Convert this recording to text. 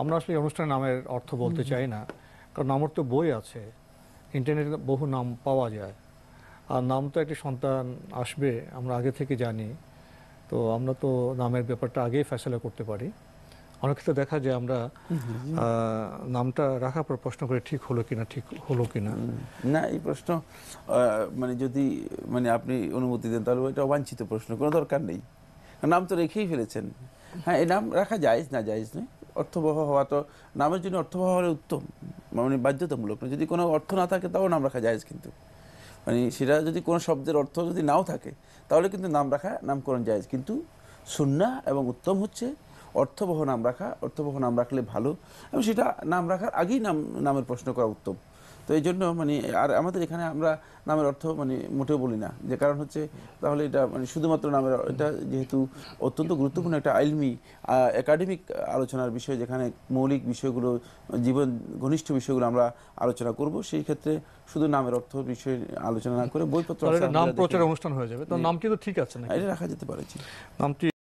আমরা আসলে অনুষ্ঠানের নামের অর্থ বলতে চাই না। কারণ আমার তো বই আছে। ইন্টারনেটে বহু নাম পাওয়া যায়। আর নাম তো একটি সন্তান আসবে আমরা আগে থেকে জানি। তো আমরা তো নামের ব্যাপারটা আগেই ফেসলা করতে পারি। অনেক ক্ষেত্রে দেখা যায় আমরা নামটা রাখার পর প্রশ্ন করে ঠিক হলো কিনা ঠিক হলো কিনা। না এই প্রশ্ন মানে যদি মানে আপনি অনুমতি দেন তাহলে এটা অবাঞ্ছিত প্রশ্ন কোনো দরকার নেই। নাম তো রেখেই ফেলেছেন। হ্যাঁ এই নাম রাখা যায় না যায় নয়। অর্থবহ হওয়া তো নামের জন্য অর্থবহ হলে উত্তম। মানে বাধ্যতামূলক যদি কোনো অর্থ না থাকে, তাও নাম রাখা যায় কিন্তু। মানে সেটা যদি কোনো শব্দের অর্থ যদি নাও থাকে, তাহলে কিন্তু নাম রাখা, নামকরণ যায় কিন্তু সুন্না এবং উত্তম হচ্ছে অর্থবহ নাম রাখা, অর্থবহ নাম রাখলে ভালো। এবং সেটা নাম রাখার আগেই নাম, নামের প্রশ্ন করা উত্তম। তো এই জন্য মানে আর আমাদের এখানে আমরা নামের অর্থ মানে মোটেও বলি না। যে কারণ হচ্ছে তাহলে এটা মানে শুধুমাত্র নামের এটা যেহেতু অত্যন্ত গুরুত্বপূর্ণ একটা আইলমি একাডেমিক আলোচনার বিষয় যেখানে মৌলিক বিষয়গুলো জীবন ঘনিষ্ঠ বিষয়গুলো আমরা আলোচনা করব সেই ক্ষেত্রে শুধু নামের অর্থ বিষয়ে আলোচনা না করে বইপত্র নাম প্রচার অনুষ্ঠান হয়ে যাবে। তো জি। নাম কিন্তু ঠিক আছে না এটা রাখা যেতে পারে নামটি